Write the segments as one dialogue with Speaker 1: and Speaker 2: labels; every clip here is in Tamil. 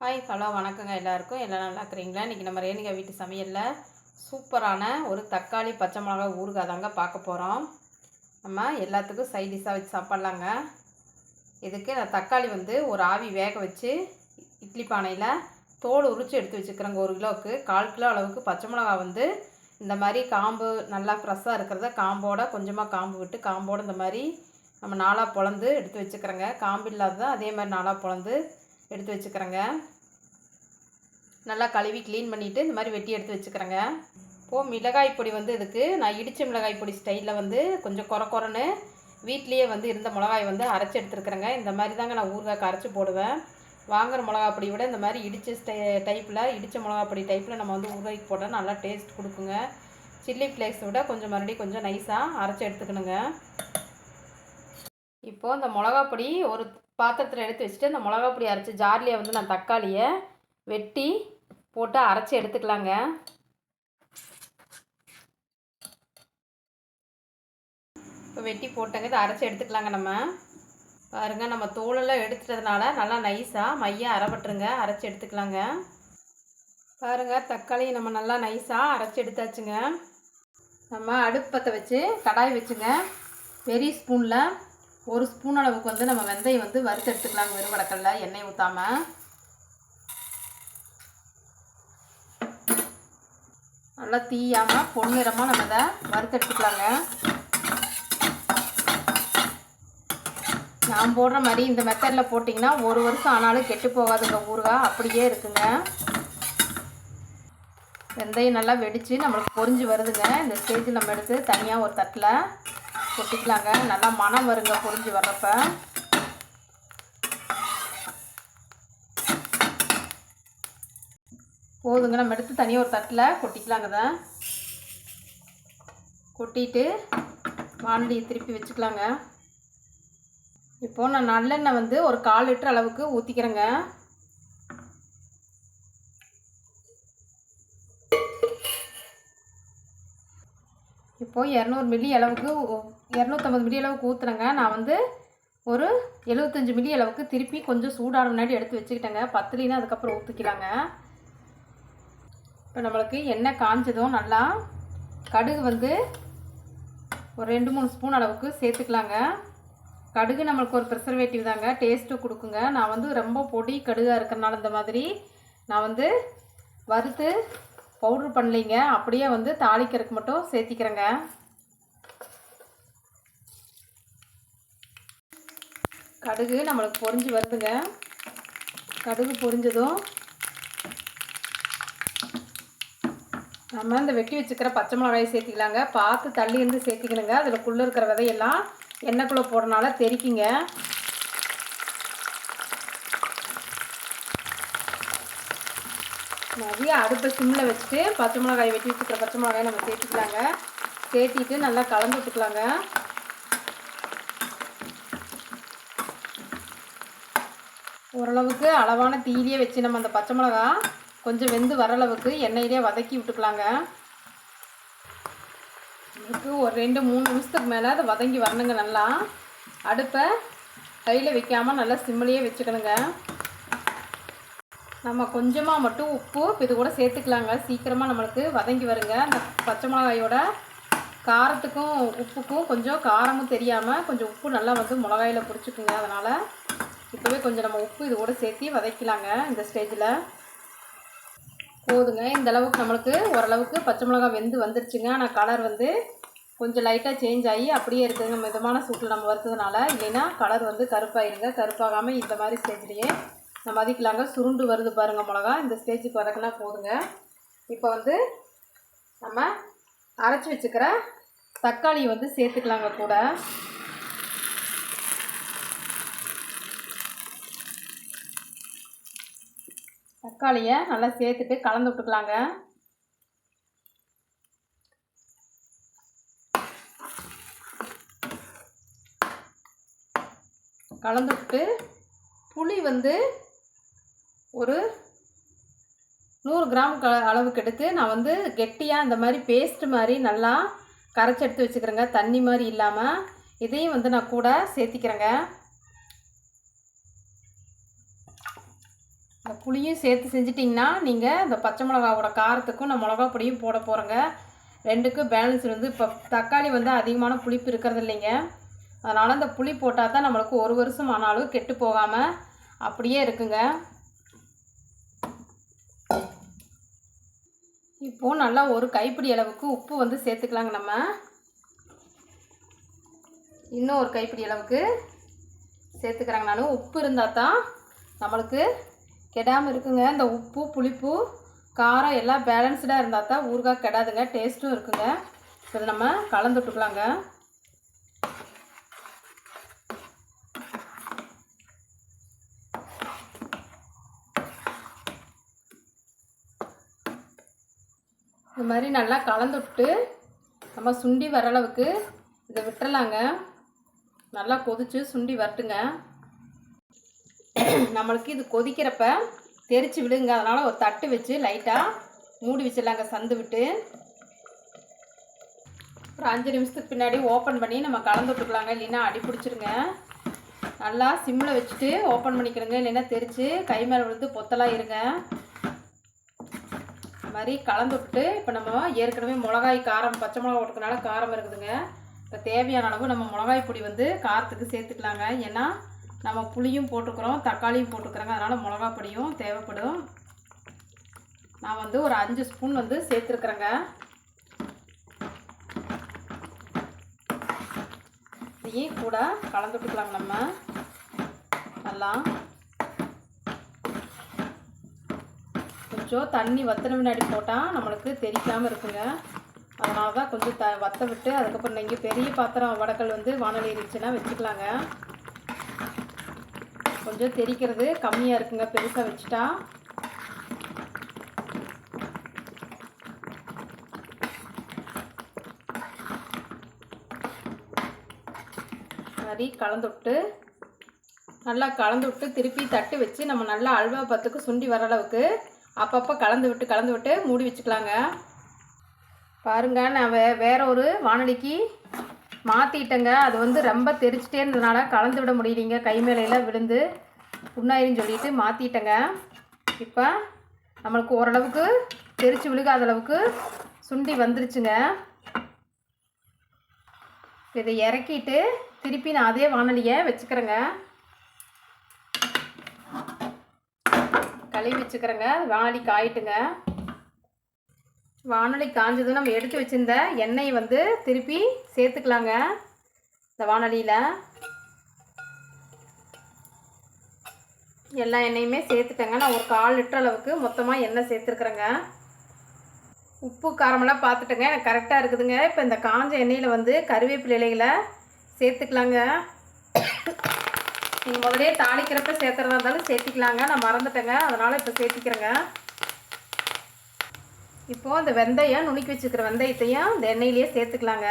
Speaker 1: ஹாய் ஹலோ வணக்கங்க எல்லாருக்கும். எல்லாம் நல்லா இருக்கிறீங்களா? இன்றைக்கி நம்ம ரேணுகா வீட்டு சமையலில் சூப்பரான ஒரு தக்காளி பச்சை மிளகா ஊறுகாய் தாங்க பார்க்க போகிறோம் நம்ம எல்லாத்துக்கும் சைட் டிஷ்ஷாக வச்சு சாப்பிட்லாங்க. இதுக்கு நான் தக்காளி வந்து ஒரு ஆவி வேக வச்சு இட்லி பானையில் தோல் உரித்து எடுத்து வச்சுக்கிறேங்க ஒரு கிலோவுக்கு. கால் கிலோ அளவுக்கு பச்சை மிளகா வந்து இந்த மாதிரி காம்பு நல்லா ஃப்ரெஷ்ஷாக இருக்கிறத காம்போட கொஞ்சமாக காம்பு விட்டு காம்போட இந்த மாதிரி நம்ம நாளாக பொழந்து எடுத்து வச்சுக்கிறேங்க. காம்பு இல்லாததான் அதே மாதிரி நாளாக பொழந்து எடுத்து வச்சுக்கிறேங்க. நல்லா கழுவி க்ளீன் பண்ணிவிட்டு இந்த மாதிரி வெட்டி எடுத்து வச்சுக்கிறேங்க. இப்போது மிளகாய் பொடி வந்து இதுக்கு நான் இடித்த மிளகாய் பொடி ஸ்டைலில் வந்து கொஞ்சம் குறை குறைன்னு வீட்லேயே வந்து இருந்த மிளகாய் வந்து அரைச்சி எடுத்துருக்குறேங்க. இந்த மாதிரி தாங்க நான் ஊறுகாய்க்கு அரைச்சி போடுவேன். வாங்குகிற மிளகா பொடி விட இந்த மாதிரி இடித்த ஸ்டை டைப்பில் இடித்த மிளகா பொடி டைப்பில் நம்ம வந்து ஊறுகாய்க்கு போட்டால் நல்லா டேஸ்ட் கொடுக்குங்க. சில்லி ஃப்ளேக்ஸை விட கொஞ்சம் மறுபடியும் கொஞ்சம் நைஸாக அரைச்சி எடுத்துக்கணுங்க. இப்போது இந்த மிளகா பொடி ஒரு பாத்திரத்தில் எடுத்து வச்சுட்டு அந்த மிளகா பொடி அரைச்சி ஜார்லியை வந்து நான் தக்காளியை வெட்டி போட்டு அரைச்சி எடுத்துக்கலாங்க. இப்போ வெட்டி போட்டங்க இதை அரைச்சி எடுத்துக்கலாங்க நம்ம. பாருங்கள் நம்ம தோலெல்லாம் எடுத்துட்டதுனால நல்லா நைஸாக மையம் அரைப்பட்டுருங்க அரைச்சி எடுத்துக்கலாங்க. பாருங்கள் தக்காளி நம்ம நல்லா நைஸாக அரைச்சி எடுத்தாச்சுங்க. நம்ம அடுப்பு பற்ற வச்சு கடாய் வச்சுங்க. பெரிய ஸ்பூனில் ஒரு ஸ்பூன் அளவுக்கு வந்து நம்ம வெந்தயம் வந்து வறுத்து எடுத்துக்கலாங்க வெறுவடக்கல்ல எண்ணெய் ஊற்றாமல் நல்லா தீயாமல் பொன்னிறமாக நம்ம இதை வறுத்து எடுத்துக்கலாங்க. நான் போடுற மாதிரி இந்த மெத்தடில் போட்டிங்கன்னா ஒரு வருஷம் ஆனாலும் கெட்டு போகாதுங்க ஊறுகாய் அப்படியே இருக்குங்க. வெந்தயம் நல்லா வெடித்து நம்மளுக்கு பொரிஞ்சு வருதுங்க. இந்த ஸ்டேஜில் நம்ம எடுத்து தனியாக ஒரு தட்டில் கொட்டிக்கலாங்க. நல்லா மனம் வருங்க பொறிஞ்சு வர்றப்ப. போதுங்க நம்ம எடுத்து தனியாக ஒரு தட்டில் கொட்டிக்கலாங்க தான் கொட்டிட்டு வானலியை திருப்பி வச்சுக்கலாங்க. இப்போது நான் நல்லெண்ணெய் வந்து ஒரு கால் லிட்டர் அளவுக்கு ஊற்றிக்கிறேங்க இப்போது இரநூறு மில்லி அளவுக்கு இரநூத்தம்பது மில்லி அளவுக்கு ஊற்றுறேங்க நான் வந்து ஒரு எழுபத்தஞ்சி மில்லி அளவுக்கு திருப்பி கொஞ்சம் சூடான முன்னாடி எடுத்து வச்சுக்கிட்டேங்க. பத்துலினா அதுக்கப்புறம் ஊற்றிக்கலாங்க இப்போ நம்மளுக்கு எண்ணெய் காஞ்சதும் நல்லா கடுகு வந்து ஒரு ரெண்டு மூணு ஸ்பூன் அளவுக்கு சேர்த்துக்கலாங்க. கடுகு நம்மளுக்கு ஒரு ப்ரிசர்வேட்டிவ் தாங்க. டேஸ்ட்டு கொடுக்குங்க. நான் வந்து ரொம்ப பொடி கடுகாக இருக்கிறனால இந்த மாதிரி நான் வந்து வறுத்து பவுட்ரு பண்ணலைங்க. அப்படியே வந்து தாளிக்கிறதுக்கு மட்டும் சேர்த்திக்கிறேங்க. கடுகு நம்மளுக்கு பொறிஞ்சு வருதுங்க. கடுகு பொரிஞ்சதும் நம்ம இந்த வெட்டி வச்சுக்கிற பச்சை மிளகாயை சேர்த்திக்கலாங்க. பார்த்து தள்ளி இருந்து சேர்த்திக்கணுங்க. அதில் குள்ளே இருக்கிற விதையெல்லாம் எண்ணெய்க்குள்ளே போடுறனால தெரிக்குங்க. நிறைய அடுப்பை சிம்மில் வச்சுட்டு பச்சை மிளகாய் வெட்டி வச்சுக்கிற பச்சை மிளகாயை நம்ம சேர்த்துக்கலாங்க. சேர்த்திட்டு நல்லா கலந்து விட்டுக்கலாங்க. ஓரளவுக்கு அளவான தீயிலே வச்சு நம்ம அந்த பச்சை மிளகா கொஞ்சம் வெந்து வர அளவுக்கு எண்ணெயிலே வதக்கி விட்டுக்கலாங்க. இதுக்கு ஒரு ரெண்டு மூணு நிமிஷத்துக்கு மேலே அதை வதங்கி வரணுங்க நல்லா. அடுப்பை கையில் வைக்காமல் நல்லா சிம்மிலேயே வச்சுக்கணுங்க. நம்ம கொஞ்சமாக மட்டும் உப்பு இது கூட சேர்த்துக்கலாங்க. சீக்கிரமாக நம்மளுக்கு வதங்கி வருங்க. அந்த பச்சை மிளகாயோட காரத்துக்கும் உப்புக்கும் கொஞ்சம் காரமும் தெரியாமல் கொஞ்சம் உப்பு நல்லா வந்து மிளகாயில் பிடிச்சிக்குங்க அதனால் இப்போவே கொஞ்சம் நம்ம உப்பு இது கூட சேர்த்து வதக்கலாங்க இந்த ஸ்டேஜில் போதுங்க. இந்த அளவுக்கு நம்மளுக்கு ஓரளவுக்கு பச்சை மிளகா வெந்து வந்துருச்சுங்க. ஆனால் கலர் வந்து கொஞ்சம் லைட்டாக சேஞ்ச் ஆகி அப்படியே இருக்குதுங்க. மிதமான சூட்டில் நம்ம வறுத்ததுனால. இல்லைன்னா கலர் வந்து கருப்பாயிருங்க. கருப்பாகாமல் இந்த மாதிரி ஸ்டேஜ்லேயே நம்ம மதிக்கலாங்க. சுருண்டு வருது பாருங்கள் மிளகா. இந்த ஸ்டேஜுக்கு வரக்குன்னா போதுங்க. இப்போ வந்து நம்ம அரைச்சி வச்சுக்கிற தக்காளி வந்து சேர்த்துக்கலாங்க கூட. தக்காளியை நல்லா சேர்த்துட்டு கலந்து விட்டுக்கலாங்க. கலந்து விட்டு புளி வந்து ஒரு நூறு கிராம் க அளவுக்கு எடுத்து நான் வந்து கெட்டியாக இந்த மாதிரி பேஸ்ட்டு மாதிரி நல்லா கரைச்சி எடுத்து வச்சுக்கிறேங்க. தண்ணி மாதிரி இல்லாமல் இதையும் வந்து நான் கூட சேர்த்திக்கிறேங்க. இந்த புளியும் சேர்த்து செஞ்சிட்டிங்கன்னா நீங்கள் இந்த பச்சை மிளகாவோட காரத்துக்கும் நான் மிளகா பொடியும் போட போகிறேங்க ரெண்டுக்கும் பேலன்ஸ் வந்து இப்போ தக்காளி வந்து அதிகமான புளிப்பு இருக்கிறது இல்லைங்க. அதனால் இந்த புளி போட்டால் தான் நம்மளுக்கு ஒரு வருஷம் ஆனாலும் கெட்டு போகாமல் அப்படியே இருக்குங்க. இப்போது நல்லா ஒரு கைப்பிடி அளவுக்கு உப்பு வந்து சேர்த்துக்கலாங்க நம்ம. இன்னும் ஒரு கைப்பிடி அளவுக்கு சேர்த்துக்கிறாங்க நான். உப்பு இருந்தால் தான் நம்மளுக்கு கெடாமல் இருக்குங்க. இந்த உப்பு புளிப்பு காரம் எல்லாம் பேலன்ஸ்டாக இருந்தால் தான் ஊறுகாய் கெடாதுங்க. டேஸ்ட்டும் இருக்குங்க. இதை நம்ம கலந்து விட்டுக்கலாங்க இந்த மாதிரி நல்லா கலந்து விட்டு நம்ம சுண்டி வர அளவுக்கு இதை விட்டுறலாங்க. நல்லா கொதிச்சு சுண்டி வரட்டுங்க. நம்மளுக்கு இது கொதிக்கிறப்ப தெரிச்சு விடுங்க. அதனால் ஒரு தட்டு வச்சு லைட்டாக மூடி வச்சிடலாங்க சந்து விட்டு. ஒரு அஞ்சு நிமிஷத்துக்கு பின்னாடி ஓப்பன் பண்ணி நம்ம கலந்து விட்டுக்கலாங்க. இல்லைன்னா அடி பிடிச்சிருங்க. நல்லா சிம்மில் வச்சுட்டு ஓப்பன் பண்ணிக்கிறோங்க இல்லைன்னா தெரிச்சு கை மேலே விழுந்து பொத்தலாக இருங்க. இந்த மாதிரி கலந்து விட்டு இப்போ நம்ம ஏற்கனவே மிளகாய் காரம் பச்சை மிளகா போட்டுக்கனால காரம் இருக்குதுங்க. இப்போ தேவையான அளவு நம்ம மிளகாய் பொடி வந்து காரத்துக்கு சேர்த்துக்கலாங்க. ஏன்னா நம்ம புளியும் போட்டுக்கிறோம் தக்காளியும் போட்டுக்கிறோங்க. அதனால் மிளகா பொடியும் தேவைப்படும். நான் வந்து ஒரு அஞ்சு ஸ்பூன் வந்து சேர்த்துருக்குறேங்க. இதையும் கூட கலந்து விட்டுக்கலாங்க நம்ம. நல்லா. கொஞ்சம் தண்ணி வத்தின முன்னாடி போட்டால் நம்மளுக்கு தெரிக்காமல் இருக்குங்க. அதனால தான் கொஞ்சம் த வத்த விட்டு அதுக்கப்புறம் நீங்கள் பெரிய பாத்திரம் வடக்கல் வந்து வானொலி இருந்துச்சுன்னா வச்சுக்கலாங்க. கொஞ்சம் தெரிக்கிறது. கம்மியாக இருக்குங்க. பெருசாக வச்சுட்டா. மாதிரி கலந்து விட்டு நல்லா கலந்து விட்டு திருப்பி தட்டு வச்சு நம்ம நல்லா அல்வா பத்துக்கு சுண்டி வர அளவுக்கு அப்பப்போ கலந்து விட்டு கலந்து விட்டு மூடி வச்சுக்கலாங்க. பாருங்க நான் வே வேற ஒரு வானொலிக்கு மாற்றிட்டேங்க அது வந்து ரொம்ப தெரிச்சிட்டே இருந்ததுனால கலந்து விட முடியலைங்க. கை மேலையெல்லாம் விழுந்து புண்ணாயிருன்னு சொல்லிட்டு மாற்றிட்டேங்க இப்போ நம்மளுக்கு ஓரளவுக்கு தெரிச்சு விழுகாத அளவுக்கு சுண்டி வந்துருச்சுங்க. இதை இறக்கிட்டு திருப்பி நான் அதே வானொலியை வச்சுக்கிறேங்க. கழுவி வச்சுக்கிறேங்க. வானொலி காயிட்டுங்க வானொலி காஞ்சதும் நம்ம எடுத்து வச்சுருந்த எண்ணெய் வந்து திருப்பி சேர்த்துக்கலாங்க. இந்த வானொலியில். எல்லா எண்ணெயுமே சேர்த்துட்டேங்க. நான் ஒரு கால் லிட்டர் அளவுக்கு மொத்தமாக எண்ணெய் சேர்த்துருக்குறேங்க. உப்பு காரமெல்லாம் பார்த்துட்டேங்க. எனக்கு கரெக்டாக இருக்குதுங்க. இப்போ இந்த காஞ்ச எண்ணெயில் வந்து கருவேப்பிலை இலைகளை சேர்த்துக்கலாங்க. நீங்கள் முதலே தாளிக்கிறப்ப சேர்த்துறதா இருந்தாலும் சேர்த்திக்கலாங்க. நான் மறந்துட்டேங்க. அதனால் இப்போ சேர்த்திக்கிறேங்க. இப்போது அந்த வெந்தயம் நுணுக்கி வச்சுக்கிற வெந்தயத்தையும் இந்த எண்ணெயிலேயே சேர்த்துக்கலாங்க.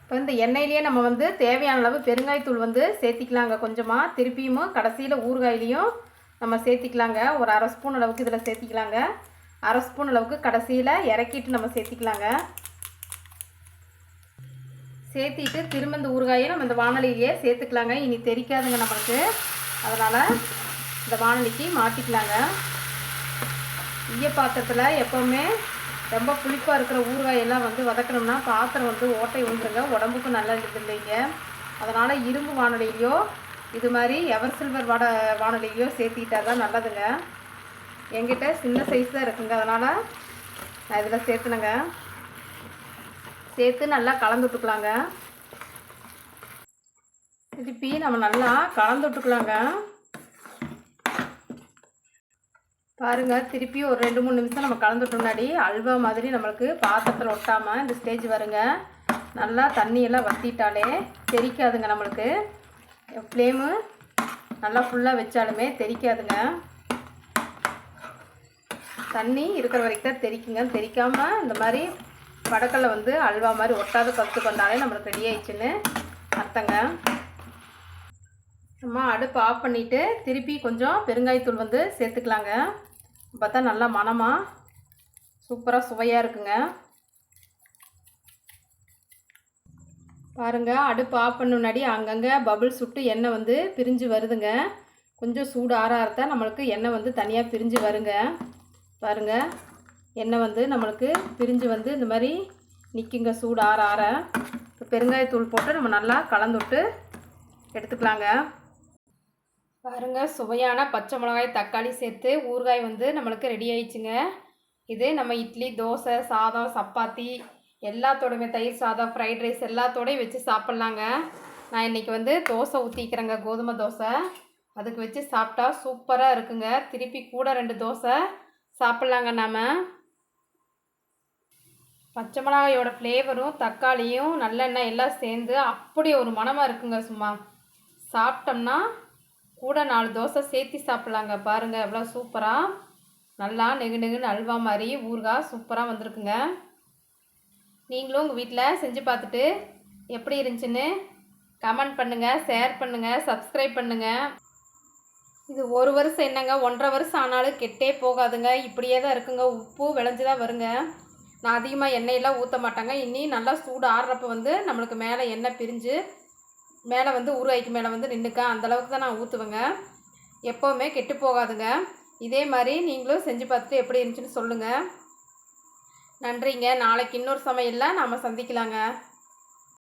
Speaker 1: இப்போ இந்த எண்ணெயிலேயே நம்ம வந்து தேவையான அளவு பெருங்காயத்தூள் வந்து சேர்த்திக்கலாங்க. கொஞ்சமாக திருப்பியும் கடைசியில் ஊறுகாயிலையும் நம்ம சேர்த்திக்கலாங்க. ஒரு அரை ஸ்பூன் அளவுக்கு இதில் சேர்த்திக்கலாங்க. அரை ஸ்பூன் அளவுக்கு கடைசியில் இறக்கிட்டு நம்ம சேர்த்திக்கலாங்க. சேர்த்திட்டு திரும்ப இந்த ஊறுகாயை நம்ம இந்த வானொலியிலேயே சேர்த்துக்கலாங்க. இனி தெரிக்காதுங்க நம்மளுக்கு. அதனால் இந்த வானொலிக்கு மாற்றிக்கலாங்க ஈய பாத்திரத்தில் எப்போவுமே ரொம்ப புளிப்பாக இருக்கிற ஊறுகாயெல்லாம் வந்து வதக்கணும்னா பாத்திரம் வந்து ஓட்டை உண்டுங்க. உடம்புக்கும் நல்லது இல்லைங்க. அதனால் இரும்பு வானொலியிலையோ இது மாதிரி எவர் சில்வர் வாட வானொலியிலையோ சேர்த்திக்கிட்டா தான் நல்லதுங்க. எங்கிட்ட சின்ன சைஸ் தான் இருக்குங்க. அதனால் நான் இதில் சேர்த்துனேங்க. சேர்த்து நல்லா கலந்து விட்டுக்கலாங்க. திருப்பி நம்ம நல்லா கலந்து விட்டுக்கலாங்க. பாருங்க திருப்பி ஒரு ரெண்டு மூணு நிமிஷம் நம்ம கலந்துட்டு முன்னாடி. அல்வா மாதிரி நம்மளுக்கு பாத்திரத்தில் ஒட்டாமல் இந்த ஸ்டேஜ் வருங்க நல்லா தண்ணியெல்லாம் வற்றிட்டாலே தெரிக்காதுங்க நம்மளுக்கு. ஃப்ளேமு நல்லா ஃபுல்லாக வச்சாலுமே தெரிக்காதுங்க. தண்ணி இருக்கிற வரைக்கும் தான் தெரிக்குங்க. தெரிக்காமல் இந்த மாதிரி வடக்கல்ல வந்து அல்வா மாதிரி ஒட்டாத கற்றுக்கு நம்மளுக்கு ரெடி ஆயிடுச்சுன்னு அர்த்தங்க. நம்ம அடுப்பு ஆஃப் பண்ணிவிட்டு திருப்பி கொஞ்சம் பெருங்காயத்தூள் வந்து சேர்த்துக்கலாங்க. பார்த்தா நல்லா மனமாக சூப்பராக சுவையாக இருக்குங்க. பாருங்க அடுப்பு ஆஃப் பண்ண முன்னாடி அங்கங்கே பபுள் சுட்டு எண்ணெய் வந்து பிரிஞ்சு வருதுங்க. கொஞ்சம் சூடு ஆற ஆறத்த நம்மளுக்கு எண்ணெய் வந்து தனியாக பிரிஞ்சு வருங்க. பாருங்க எண்ணெய் வந்து நம்மளுக்கு பிரிஞ்சு வந்து இந்த மாதிரி நிற்குங்க சூடு ஆற ஆற. இப்போ பெருங்காயத்தூள் போட்டு நம்ம நல்லா கலந்து விட்டு எடுத்துக்கலாங்க. பாருங்க சுவையான பச்சை மிளகாய் தக்காளி சேர்த்து ஊறுகாய் வந்து நம்மளுக்கு ரெடி ஆயிடுச்சுங்க. இது நம்ம இட்லி தோசை சாதம் சப்பாத்தி எல்லாத்தோடையுமே தயிர் சாதம் ஃப்ரைட் ரைஸ் எல்லாத்தோடையும் வச்சு சாப்பிட்லாங்க. நான் இன்றைக்கி வந்து தோசை ஊற்றிக்கிறேங்க கோதுமை தோசை. அதுக்கு வச்சு சாப்பிட்டா சூப்பராக இருக்குங்க. திருப்பி கூட ரெண்டு தோசை சாப்பிட்லாங்க நாம். பச்சை மிளகாயோட ஃப்ளேவரும் தக்காளியும் நல்லெண்ணெய் எல்லாம் சேர்ந்து அப்படி ஒரு மணமாக இருக்குங்க சும்மா. சாப்பிட்டோம்னா கூட நாலு தோசை சேர்த்தி சாப்பிட்லாங்க. பாருங்கள் எவ்வளோ சூப்பராக நல்லா நெகு நெகுன்னு அல்வா மாதிரி ஊறுகாய் சூப்பராக வந்திருக்குங்க. நீங்களும் உங்கள் வீட்டில் செஞ்சு பார்த்துட்டு எப்படி இருந்துச்சுன்னு கமெண்ட் பண்ணுங்கள் ஷேர் பண்ணுங்கள் சப்ஸ்கிரைப் பண்ணுங்கள் இது ஒரு வருஷம் என்னங்க ஒன்றரை வருஷம் ஆனாலும் கெட்டே போகாதுங்க. இப்படியே தான் இருக்குங்க. உப்பு விளைஞ்சு தான் வருங்க. நான் அதிகமாக எண்ணெயெல்லாம் ஊற்ற மாட்டாங்க. இனி நல்லா சூடு ஆடுறப்ப வந்து நம்மளுக்கு மேலே எண்ணெய் பிரிஞ்சு மேலே வந்து ஊறுகாய்க்கு மேலே வந்து நின்றுக்க அந்தளவுக்கு தான் நான் ஊற்றுவேங்க எப்போவுமே கெட்டு போகாதுங்க. இதே மாதிரி நீங்களும் செஞ்சு பார்த்துட்டு எப்படி இருந்துச்சுன்னு சொல்லுங்கள் நன்றிங்க. நாளைக்கு இன்னொரு சமையலில் நாம் சந்திக்கலாங்க.